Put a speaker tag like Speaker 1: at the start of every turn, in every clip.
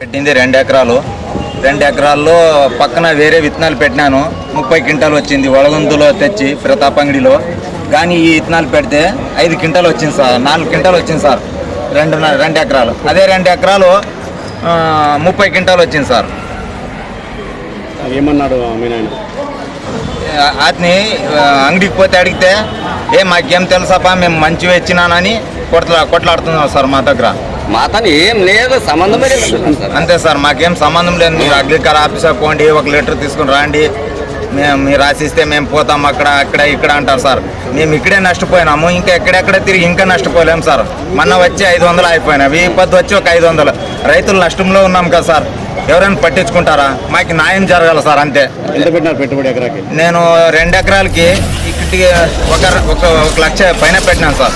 Speaker 1: పెట్టింది రెండు ఎకరాలు. రెండు ఎకరాల్లో పక్కన వేరే విత్తనాలు పెట్టినాను. ముప్పై క్వింటాలు వచ్చింది. వడగొంతులో తెచ్చి ప్రతాపంగిడిలో కానీ ఈ విత్తనాలు పెడితే ఐదు క్వింటాలు వచ్చింది సార్. నాలుగు క్వింటాలు వచ్చింది సార్. రెండు రెండు ఎకరాలు. అదే రెండు ఎకరాలు ముప్పై క్వింటాలు వచ్చింది సార్.
Speaker 2: ఏమన్నాడు
Speaker 1: అతని అంగడికి పోతే అడిగితే ఏ మాకేం తెలుసాపా మేము మంచివి ఇచ్చినానని కొట్లా కొట్లాడుతున్నాం సార్ మా దగ్గర.
Speaker 3: మాతను ఏం లేదు సంబంధమే లేదు
Speaker 1: అంతే సార్ మాకేం సంబంధం లేదు. మీరు అగ్రికల్చర్ ఆఫీసర్ పోండి ఒక లీటర్ తీసుకుని రాండి. మేము మీరు రాసిస్తే మేము పోతాం అక్కడ అక్కడ ఇక్కడ అంటారు సార్. మేము ఇక్కడే నష్టపోయినాము ఇంకా ఎక్కడెక్కడ తిరిగి ఇంకా నష్టపోలేము సార్. మొన్న వచ్చి ఐదు వందలు అయిపోయినాయి ఈ పొద్దు వచ్చి ఒక ఐదు వందలు. రైతులు నష్టంలో ఉన్నాం కదా సార్. ఎవరైనా పట్టించుకుంటారా? మాకు న్యాయం జరగాలి సార్ అంతే.
Speaker 2: ఎంత పెట్టినారు పెట్టుబడి ఎకరాకి?
Speaker 1: నేను రెండు ఎకరాలకి ఇక్కడికి ఒక ఒక ఒక లక్ష పైన పెట్టినాను సార్.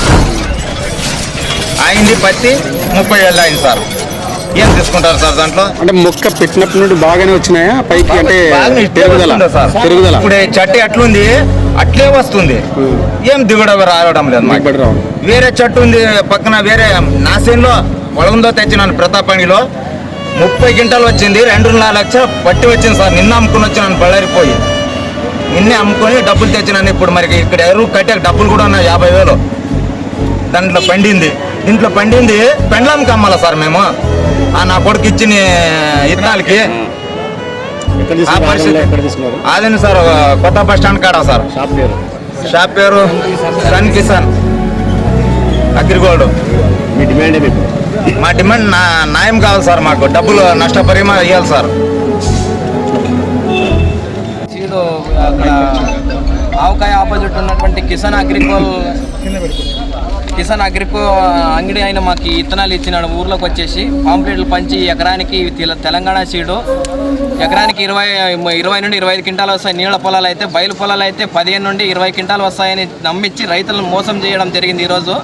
Speaker 1: అయింది పత్తి ముప్పై ఏళ్ళు అయింది సార్. ఏం తీసుకుంటారు సార్ దాంట్లో?
Speaker 2: అంటే మొక్క పెట్టినప్పటి నుండి బాగానే వచ్చినాయా? పైకి అంటే పెరుగుదల.
Speaker 1: ఇప్పుడు చెట్టు ఎట్లుంది? అట్లే వస్తుంది. ఏం దిగుడు రావడం లేదు. వేరే చెట్టు ఉంది పక్కన వేరే నాసేన్లో పొలందో తెచ్చినాను ప్రతాపంగిలో ముప్పై గింటలు వచ్చింది రెండున్నర లక్ష పట్టి వచ్చింది సార్. నిన్న అమ్ముకుని వచ్చినాను బళ్ళారిపోయి. నిన్నే అమ్ముకొని డబ్బులు తెచ్చినాను ఇప్పుడు మరి. ఇక్కడ ఎరువు కట్టే డబ్బులు కూడా ఉన్నాయి యాభై వేలు. దాంట్లో పండింది. దీంట్లో పండింది. పెండ్లాంకి అమ్మాలా సార్ మేము? ఆ నా కొడుకు ఇచ్చిన ఇత్తనాలకి. అదేండి సార్ కొత్త బస్ స్టాండ్ కాడ సార్?
Speaker 2: షాప్ పేరు.
Speaker 1: షాప్ పేరు సన్ కిసాన్. అగ్రిగోల్డ్.
Speaker 2: మీ డిమాండ్
Speaker 1: మా డిమాండ్ నా న్యాయం కావాలి సార్ మాకు. డబ్బులు నష్టపరిహారం ఇవ్వాలి సార్.
Speaker 4: అక్కడ ఆవకాయ ఆపోజిట్ ఉన్నటువంటి కిసాన్ అగ్రికోల్ కిసాన్ అగ్రిప్ అంగడి ఆయన మాకు ఇత్తనాలు ఇచ్చినాడు. ఊర్లోకి వచ్చేసి పాంప్లెట్లు పంచి ఎకరానికి తెలంగాణ సీడు. ఎకరానికి ఇరవై ఇరవై నుండి ఇరవై ఐదు క్వింటాలు వస్తాయి. నీళ్ళ పొలాలు అయితే బయలు పొలాలు అయితే పదిహేను నుండి ఇరవై క్వింటాలు వస్తాయని నమ్మించి రైతులను మోసం చేయడం జరిగింది ఈరోజు.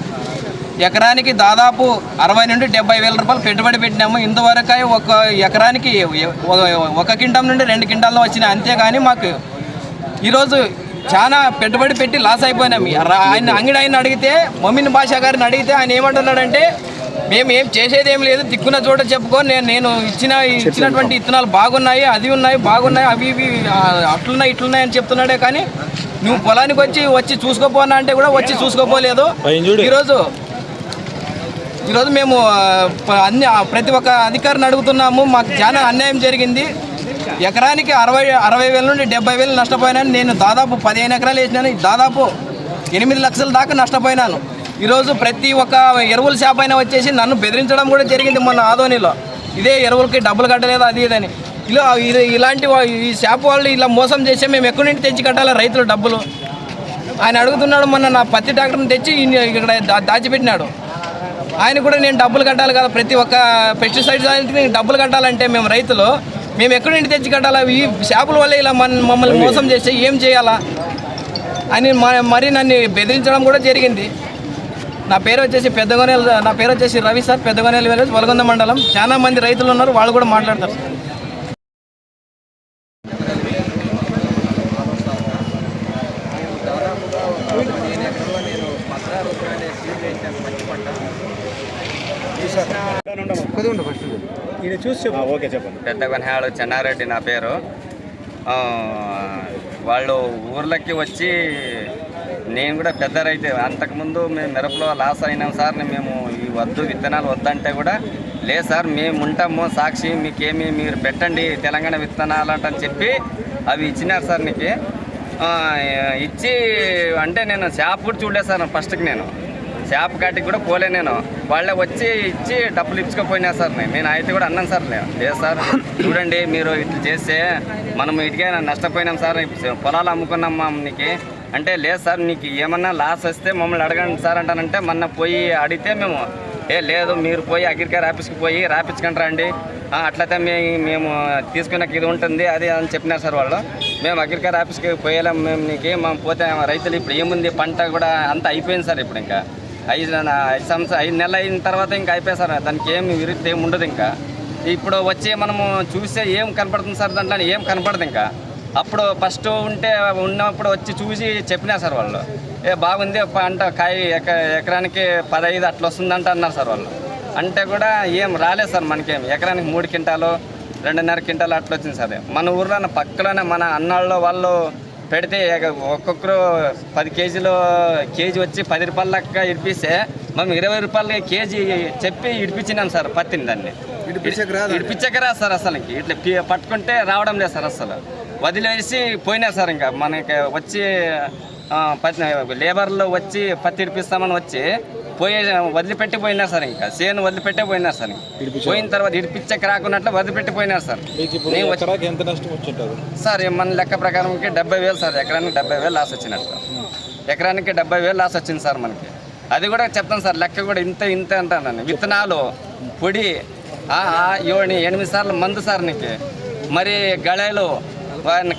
Speaker 4: ఎకరానికి దాదాపు అరవై నుండి డెబ్బై వేల రూపాయలు పెట్టుబడి పెట్టినాము. ఇంతవరకు ఒక ఎకరానికి ఒక- ఒక కింటం నుండి రెండు కింటాల్లో వచ్చినాయి. అంతేగాని మాకు ఈరోజు చాలా పెట్టుబడి పెట్టి లాస్ అయిపోయినాం. ఆయన అంగడి ఆయన అడిగితే మమ్మీని భాషా గారిని అడిగితే ఆయన ఏమంటున్నాడంటే మేము ఏం చేసేది ఏం లేదు తిక్కున్న చోట చెప్పుకో నేను నేను ఇచ్చిన ఇచ్చినటువంటి ఇత్తనాలు బాగున్నాయి అది ఉన్నాయి బాగున్నాయి అవి ఇవి అట్లున్నాయి ఇట్లున్నాయి అని చెప్తున్నాడే కానీ నువ్వు పొలానికి వచ్చి వచ్చి చూసుకోపోనా అంటే కూడా వచ్చి చూసుకోపోలేదు. ఈరోజు ఈరోజు మేము అన్ని ప్రతి ఒక్క అధికారిని అడుగుతున్నాము మాకు చాలా అన్యాయం జరిగింది. ఎకరానికి అరవై అరవై వేల నుండి డెబ్బై వేలు నష్టపోయినాను. నేను దాదాపు పదిహేను ఎకరాలు వేసినాను. దాదాపు ఎనిమిది లక్షల దాకా నష్టపోయినాను. ఈరోజు ప్రతి ఒక్క ఎరువుల షాప్ అయినా వచ్చేసి నన్ను బెదిరించడం కూడా జరిగింది మొన్న ఆదోనిలో. ఇదే ఎరువులకి డబ్బులు కట్టలేదు అది ఇదని. ఇలా ఇది ఇలాంటి వా- ఈ షాప్ వాళ్ళు ఇలా మోసం చేస్తే మేము ఎక్కడి నుండి తెచ్చి కట్టాలి రైతులు డబ్బులు? ఆయన అడుగుతున్నాడు మొన్న నా పత్తి ట్రాక్టర్ని తెచ్చి ఇక్కడ దా- దాచిపెట్టినాడు. ఆయన కూడా నేను డబ్బులు కట్టాలి కదా ప్రతి ఒక్క పెస్టిసైడ్స్ నేను డబ్బులు కట్టాలంటే మేము రైతులు మేము ఎక్కడి నుండి తెచ్చి కట్టాలా? ఈ షాపుల వల్ల ఇలా మన మమ్మల్ని మోసం చేస్తే ఏం చేయాలా? అని మ- మరి నన్ను బెదిరించడం కూడా జరిగింది. నా పేరు వచ్చేసి పెద్దగొనేలు నా పేరు వచ్చేసి రవి సార్ పెద్దగొనేలు విలేజ్ వలగొంద మండలం. చాలా మంది రైతులు ఉన్నారు వాళ్ళు కూడా మాట్లాడతారు సార్
Speaker 2: ఆ, ఓకే చెప్పండి
Speaker 3: పెద్ద కొనహాಳು చెన్నారెడ్డి నా పేరు. ఆ, వాళ్ళు ఊర్లకి వచ్చి నేను కూడా పెద్ద రైతే అంతకుముందు మేము మిరపలో లాస్ అయినాం సార్ మేము ఈ వద్దు విత్తనాలు వద్దంటే కూడా లేదు సార్ మేము ఉంటాము సాక్షి మీకేమి మీరు పెట్టండి తెలంగాణ విత్తనాలు అంటని చెప్పి అవి ఇచ్చినారు సార్ నీకు. ఆ, ఇచ్చి అంటే నేను షాప్ కూడా చూడలేదు సార్ ఫస్ట్కి నేను. షాప్ కాటికి కూడా పోలే నేను. వాళ్ళే వచ్చి ఇచ్చి డబ్బులు ఇచ్చుకోపోయినా సార్ నేను నేను అయితే కూడా అన్నాను సార్ లేదు సార్ చూడండి మీరు ఇట్లా చేస్తే మనం ఇటుకే నష్టపోయినాం సార్ పొలాలు అమ్ముకున్నాం మా నీకు అంటే లేదు సార్ నీకు ఏమన్నా లాస్ వస్తే మమ్మల్ని అడగండి సార్ అంటానంటే మొన్న పోయి అడిగితే మేము ఏ లేదు మీరు పోయి అగ్రికల్చర్ ఆఫీస్కి పోయి రాపించుకుంటారా అండి అట్లయితే మే మేము తీసుకున్నాక ఇది ఉంటుంది అది అని చెప్పినారు సార్ వాళ్ళు. మేము అగ్రికల్చర్ ఆఫీస్కి పోయేలాం మేము నీకు మేము పోతే రైతులు ఇప్పుడు ఏముంది పంట కూడా అంతా అయిపోయింది సార్ ఇప్పుడు ఇంకా. ఐదు ఐదు సంవత్సరం ఐదు నెలలు అయిన తర్వాత ఇంకా అయిపోయింది సార్ దానికి ఏమి విరుద్ధి ఏమి ఉండదు ఇంకా. ఇప్పుడు వచ్చి మనము చూస్తే ఏం కనపడుతుంది సార్ దాంట్లో ఏం కనపడదు ఇంకా. అప్పుడు ఫస్ట్ ఉంటే ఉన్నప్పుడు వచ్చి చూసి చెప్పినా సార్ వాళ్ళు. ఏ బాగుంది పంట కాయ ఎక ఎకరానికి పదహైదు అట్లా వస్తుందంట అన్నారు సార్ వాళ్ళు. అంటే కూడా ఏం రాలేదు సార్ మనకేం. ఎకరానికి మూడు క్వింటాలు రెండున్నర క్వింటాలు అట్లా వచ్చింది సార్. మన ఊర్లో పక్కలోనే మన అన్నాళ్ళు వాళ్ళు పెడితే ఒక్కొక్కరు పది కేజీలు కేజీ వచ్చి పది రూపాయల లెక్క ఇడిపిస్తే మనం ఇరవై రూపాయలకి కేజీ చెప్పి ఇడిపించినాం సార్ పత్తిని దాన్ని. ఇడిపించక రాదు సార్ అసలు ఇట్లా పట్టుకుంటే రావడం లేదు సార్ అసలు. వదిలేసి పోయినా సార్ ఇంకా మనకి వచ్చి లేబర్లు వచ్చి పత్తి ఇడిపిస్తామని వచ్చి పోయి వదిలిపెట్టి పోయినారు సార్ ఇంకా చేను వదిలిపెట్టే పోయినారు సార్. పోయిన తర్వాత ఇడిపించక రాకున్నట్లు వదిలిపెట్టి పోయినారు సార్
Speaker 5: ఎంత నష్టం
Speaker 3: సార్ మన లెక్క ప్రకారంకి డెబ్బై వేలు సార్ ఎకరానికి డెబ్బై వేలు లాస్ వచ్చినట్టు ఎకరానికి డెబ్బై వేలు లాస్ వచ్చింది సార్ మనకి. అది కూడా చెప్తాను సార్ లెక్క కూడా ఇంత ఇంత అంటాను విత్తనాలు పొడి ఏడు ఎనిమిది సార్లు మందు సార్ నీకు. మరి గళాలు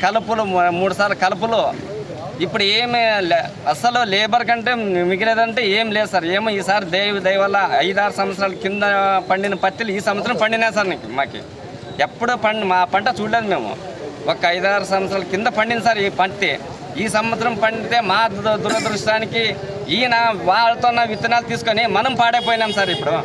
Speaker 3: కలుపులు మూడు సార్లు కలుపులు ఇప్పుడు ఏమి లే- అసలు లేబర్ కంటే మిగిలేదంటే ఏం లేదు సార్. ఏమో ఈసారి దైవ దయ వల్ల ఐదారు సంవత్సరాల కింద పండిన పత్తిలు ఈ సంవత్సరం పండినా సార్ నీకు మాకు. ఎప్పుడు పండి మా పంట చూడలేదు మేము. ఒక ఐదారు సంవత్సరాల కింద పండింది సార్ ఈ పంట ఈ సంవత్సరం పండితే మా దు- దురదృష్టానికి ఈయన వాళ్ళతో విత్తనాలు తీసుకొని మనం పాడైపోయినాం సార్ ఇప్పుడు.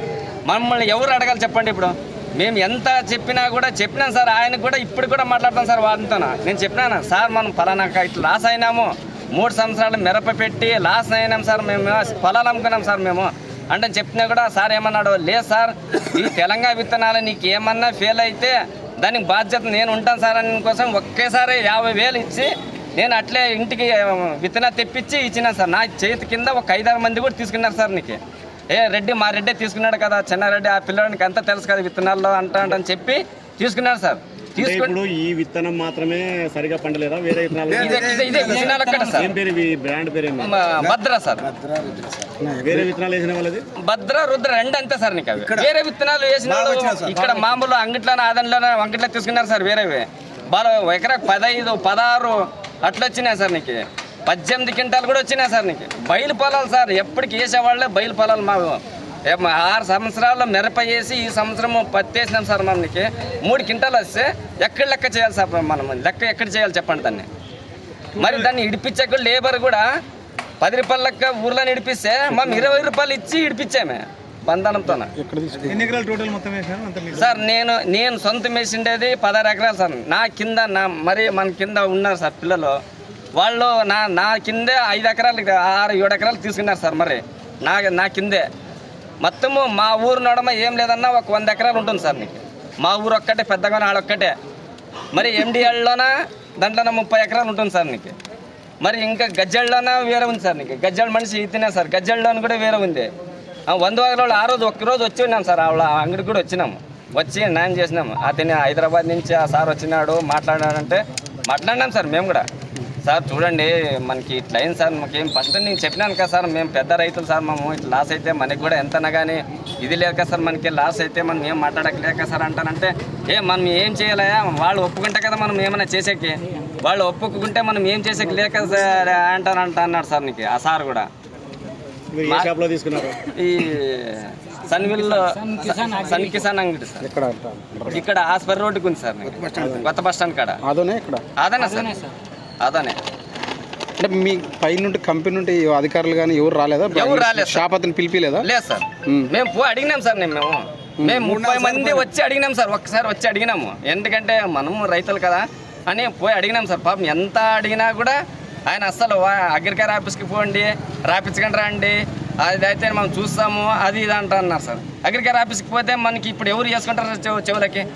Speaker 3: మమ్మల్ని ఎవరు అడగాలి చెప్పండి ఇప్పుడు? మేము ఎంత చెప్పినా కూడా చెప్పినాం సార్ ఆయన కూడా ఇప్పుడు కూడా మాట్లాడతాను సార్ వారితో నేను చెప్పినాను సార్ మనం ఫలానా ఇట్లా లాస్ అయినాము. మూడు సంవత్సరాలు మిరప పెట్టి లాస్ అయినాం సార్ మేము పొలాలు అమ్ముకున్నాం సార్ మేము. అంటే చెప్పినా కూడా సార్ ఏమన్నాడు? లేదు సార్ ఈ తెలంగాణ విత్తనాలు నీకు ఏమన్నా ఫెయిల్ అయితే దానికి బాధ్యత నేను ఉంటాను సార్ అని కోసం ఒకేసారి యాభై వేలు ఇచ్చి నేను అట్లే ఇంటికి విత్తనాలు తెప్పించి ఇచ్చినాను సార్. నా చేతి కింద ఒక ఐదారు మంది కూడా తీసుకున్నారు సార్ నీకు. ఏ రెడ్డి మా రెడ్డి తీసుకున్నాడు కదా చిన్నారెడ్డి ఆ పిల్లవాడికి అంతా తెలుసు కదా విత్తనాల్లో అంటా అని చెప్పి తీసుకున్నారు సార్.
Speaker 2: ఇప్పుడు ఈ విత్తనం మాత్రమే సరిగా పండలేదా? వేరే విత్తనాలు?
Speaker 3: భద్ర సార్.
Speaker 2: వేరే విత్తనాలు వేసిన వాళ్ళది?
Speaker 3: భద్ర రుద్ర రెండు అంతే సార్ నీకు అవి. వేరే విత్తనాలు వేసిన వాళ్ళు ఇక్కడ మామూలు అంగిట్లోనే ఆదంలోనే అంగిట్లో తీసుకున్నారు సార్ వేరేవి. బాగా ఎకరా పదహైదు పదహారు అట్లా వచ్చినాయి సార్ నీకు. పద్దెనిమిది క్వింటాలు కూడా వచ్చినాయి సార్ నీకు. బయలు పొలాలు సార్ ఎప్పటికి వేసేవాళ్ళే బయలు పొలాలు మా ఏ మా ఆరు సంవత్సరాలు మిరప వేసి ఈ సంవత్సరం పత్తి వేసినాం సార్ మనకి మూడు క్వింటాలు వస్తే ఎక్కడ లెక్క చేయాలి సార్ మనం? లెక్క ఎక్కడ చేయాలి చెప్పండి దాన్ని. మరి దాన్ని ఇడిపించక లేబర్ కూడా పది రూపాయల లెక్క ఊర్లో ఇడిపిస్తే మనం ఇరవై రూపాయలు ఇచ్చి ఇడిపించామే బంధనంతో
Speaker 2: ఎక్కడ తీసుకు
Speaker 5: ఎన్ని ఎకరాలు టోటల్ మొత్తం వేసాను అంత మీకు
Speaker 3: సార్ నేను నేను సొంతం వేసిండేది పదహారు ఎకరాలు సార్. నా కింద నా మరి మన కింద ఉన్నారు సార్ పిల్లలు. వాళ్ళు నా నా కిందే ఐదు ఎకరాలు ఆరు ఏడు ఎకరాలు తీసుకున్నారు సార్ మరి. నా నా కిందే. మొత్తము మా ఊరు నడమ ఏం లేదన్నా ఒక వంద ఎకరాలు ఉంటుంది సార్ నీకు. మా ఊరు ఒక్కటే పెద్దగా ఆడొక్కటే మరి ఎండిఎల్లోన దాంట్లోనే ముప్పై ఎకరాలు ఉంటుంది సార్ నీకు. మరి ఇంకా గజ్జల్లోన వేరే ఉంది సార్ నీకు. గజ్జల మనిషి ఇతనే సార్. గజ్జల్లోన కూడా వేరే ఉంది. వంద వాళ్ళు ఆ రోజు ఒక్క రోజు వచ్చి ఉన్నాం సార్. ఆవిడ అంగడికి కూడా వచ్చినాము వచ్చి న్యాయం చేసినాము అతని హైదరాబాద్ నుంచి ఆ సార్ వచ్చినాడు మాట్లాడాడంటే మాట్లాడినాం సార్ మేము కూడా. సార్ చూడండి మనకి ఇట్లా అయింది సార్ మాకేం ఫస్ట్ నేను చెప్పినాను కదా సార్ మేము పెద్ద రైతులు సార్ మేము ఇట్లా లాస్ అయితే మనకి కూడా ఎంతనా కానీ ఇది లేక సార్ మనకి లాస్ అయితే మనం ఏం మాట్లాడకలేక సార్ అంటానంటే ఏ మనం ఏం చేయాలయా వాళ్ళు ఒప్పుకుంటే కదా మనం ఏమైనా చేసేకి. వాళ్ళు ఒప్పుకుంటే మనం ఏం చేసేకి లేక సార్ అంటానంట అన్నాడు సార్ నీకు ఆ సార్ కూడా.
Speaker 2: మీరు ఏ షాప్లో తీసుకున్నారు?
Speaker 3: ఈ సన్విల్లో సన్ కిసాన్ అంగడి. సార్. ఇక్కడ ఆస్పర్ రోడ్డుకి ఉంది సార్ నీకు. కొత్త బస్ స్టాండ్. కాడ.
Speaker 2: అదోనే ఇక్కడ?
Speaker 3: అదనే సార్. అదనే.
Speaker 2: అంటే మీ పై నుండి కంపెనీ నుండి అధికారులు కానీ ఎవరు రాలేదా?
Speaker 3: ఎవరు రాలేదు.
Speaker 2: షాప్ అతను పిలిపిలేదా?
Speaker 3: లేదు సార్. మేము పో అడిగినాం సార్ నేను మేము. మేము ముప్పై మంది వచ్చి అడిగినాం సార్. ఒక్కసారి వచ్చి అడిగినాము. ఎందుకంటే మనము రైతులు కదా అని పోయి అడిగినాం సార్. పాపం ఎంత అడిగినా కూడా ఆయన అస్సలు వా- అగ్రికల్చర్ ఆఫీస్కి పోండి రాపించకండి రండి. అది అయితే మనం చూస్తాము అది ఇది అంట అన్నారు సార్. అగ్రికల్చర్ ఆఫీస్కి పోతే మనకి ఇప్పుడు ఎవరు చేసుకుంటారు సార్ చెవు- చెవులకి?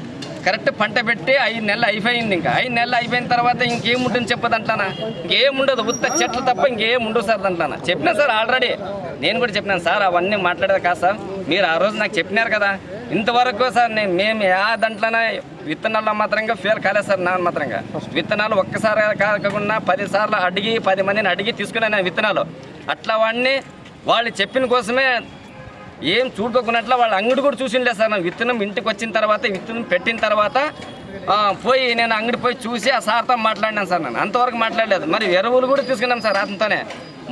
Speaker 3: కరెక్ట్ పంట పెట్టి ఐదు నెలలు అయిపోయింది ఇంకా. ఐదు నెలలు అయిపోయిన తర్వాత ఇంకేముంటుంది చెప్పదంటానా ఇంకేముండదు ఉత్త చెట్లు తప్ప ఇంకేం ఉండదు సార్ దాంట్లోనా? చెప్పినా సార్ ఆల్రెడీ. నేను కూడా చెప్పినాను సార్ అవన్నీ మాట్లాడేది కాదు సార్. మీరు ఆ రోజు నాకు చెప్పినారు కదా. ఇంతవరకు సార్ నేను మేము యా దాంట్లోనే విత్తనాల్లో మాత్రంగా ఫెయిల్ కాలేదు సార్ నా మాత్రంగా. విత్తనాలు ఒక్కసారి కాకుండా పదిసార్లు అడిగి పది మందిని అడిగి తీసుకున్నాను విత్తనాలు. అట్లా వాడిని వాళ్ళు చెప్పిన కోసమే ఏం చూడుకోకున్నట్లు వాళ్ళ అంగడి కూడా చూసిండే సార్ నా విత్తనం ఇంటికి వచ్చిన తర్వాత విత్తనం పెట్టిన తర్వాత పోయి నేను అంగడి పోయి చూసి ఆ సార్తో మాట్లాడినాను సార్ నేను అంతవరకు మాట్లాడలేదు. మరి ఎరువులు కూడా తీసుకున్నాం సార్ అతనితోనే.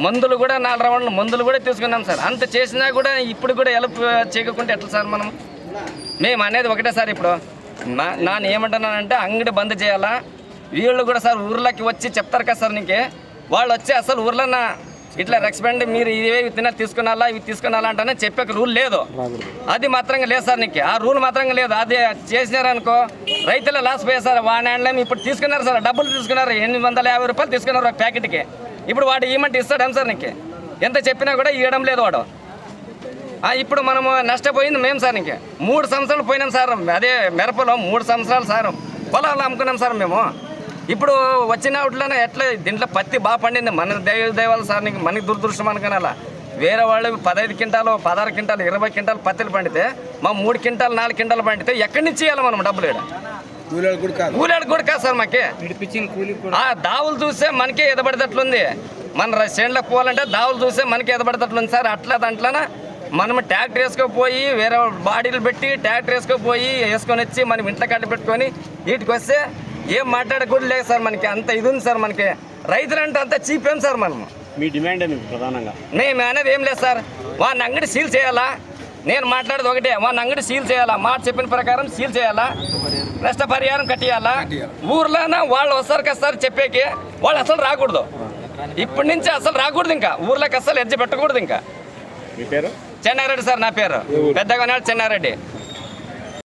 Speaker 3: మందులు కూడా నాలుగు రౌండ్లు మందులు కూడా తీసుకున్నాం సార్. అంత చేసినా కూడా ఇప్పుడు కూడా హెల్ప్ చేయకుంటే ఎట్లా సార్ మనం? మేము అనేది ఒకటే సార్ ఇప్పుడు. నా నేను ఏమంటున్నానంటే అంగడి బంద్ చేయాలా? వీళ్ళు కూడా సార్ ఊర్లోకి వచ్చి చెప్తారు కదా సార్ నీకే. వాళ్ళు వచ్చి అసలు ఊర్లో ఇట్లా రెక్స్పెండ్ మీరు ఇవే విత్తనాలు తీసుకున్నాలా ఇవి తీసుకున్నాలా అంటేనే చెప్పే రూల్ లేదు. అది మాత్రంగా లేదు సార్ నీకు. ఆ రూల్ మాత్రంగా లేదు. అది చేసినారనుకో రైతుల లాస్ పోయారు సార్ వాడి హ్యాండ్లేమి ఇప్పుడు తీసుకున్నారు సార్. డబ్బులు తీసుకున్నారు. ఎనిమిది వందల యాభై రూపాయలు తీసుకున్నారు ఒక ప్యాకెట్కి. ఇప్పుడు వాడు ఈమెంట్ ఇస్తాడేం సార్ నీకు? ఎంత చెప్పినా కూడా ఇవ్వడం లేదు వాడు. ఇప్పుడు మనము నష్టపోయింది మేము సార్ ఇంకే మూడు సంవత్సరాలు పోయినాం సార్. అదే మిరపలో మూడు సంవత్సరాలు సార్ పొలాలు అమ్ముకున్నాం సార్ మేము. ఇప్పుడు వచ్చిన వాటిలోనే ఎట్లా దీంట్లో పత్తి బాగా పండింది? మన దైవ దైవాలు సార్ నీకు మనకి దురదృష్టం అనుకునేలా. వేరే వాళ్ళు పదహైదు క్వింటాలు పదహారు క్వింటాలు ఇరవై క్వింటాలు పత్తిలు పండితే మా మూడు క్వింటాలు నాలుగు క్వింటాలు పండితే ఎక్కడి నుంచి ఇవ్వాలి మనం డబ్బులు ఈడ కూలాడు కూడా కాదు. సార్ మాకే. ఆ దావులు చూస్తే మనకే ఎదబడేటట్లుంది. మన ర- చేనులకు పోవాలంటే దావులు చూస్తే మనకి ఎదబడేటట్లుంది సార్. అట్లా దాంట్లోన మనం ట్యాక్టర్ వేసుకోపోయి వేరే బాడీలు పెట్టి ట్యాక్టర్ వేసుకోపోయి వేసుకొని వచ్చి మనం ఇంట్లో కట్టి పెట్టుకొని వీటికి వస్తే ఏం మాట్లాడకూడదు లేదు సార్ మనకి అంత ఇది ఉంది సార్ మనకి. రైతులంటే అంత చీప్ ఏం సార్ మనము?
Speaker 5: మీ డిమాండ్ ప్రధానంగా?
Speaker 3: మేము అనేది ఏం లేదు సార్. వాడిని అంగడి సీల్ చేయాలా? నేను మాట్లాడేది ఒకటే వాడిని అంగడి సీల్ చేయాలా? మాట చెప్పిన ప్రకారం సీల్ చేయాలా? నష్టపరిహారం కట్టియాలా? ఊర్లోన వాళ్ళు వస్తారు కదా సార్ చెప్పేకి? వాళ్ళు అసలు రాకూడదు. ఇప్పటి నుంచి అసలు రాకూడదు ఇంకా. ఊర్లోకి అసలు ఎడ్జి పెట్టకూడదు ఇంకా.
Speaker 5: మీ పేరు?
Speaker 3: చెన్నారెడ్డి సార్ నా పేరు. పెద్దగా చెన్నారెడ్డి.